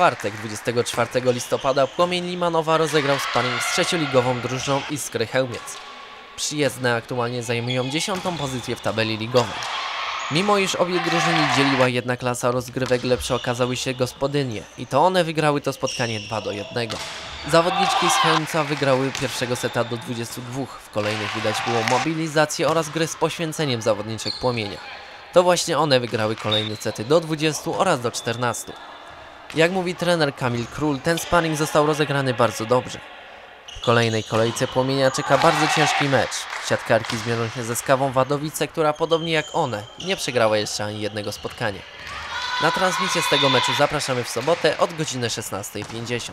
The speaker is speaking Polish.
czwartek, 24 listopada, Płomień Limanowa rozegrał sparring z trzecioligową drużyną Iskry Chełmiec. Przyjezdne aktualnie zajmują dziesiątą pozycję w tabeli ligowej. Mimo iż obie drużyny dzieliła jedna klasa rozgrywek, lepsze okazały się gospodynie i to one wygrały to spotkanie 2 do 1. Zawodniczki z Chełmca wygrały pierwszego seta do 22, w kolejnych widać było mobilizację oraz gry z poświęceniem zawodniczek Płomienia. To właśnie one wygrały kolejne sety do 20 oraz do 14. Jak mówi trener Kamil Król, ten sparring został rozegrany bardzo dobrze. W kolejnej kolejce Płomienia czeka bardzo ciężki mecz. Siatkarki zmierzą się ze Skawą Wadowice, która podobnie jak one nie przegrała jeszcze ani jednego spotkania. Na transmisję z tego meczu zapraszamy w sobotę od godziny 16.50.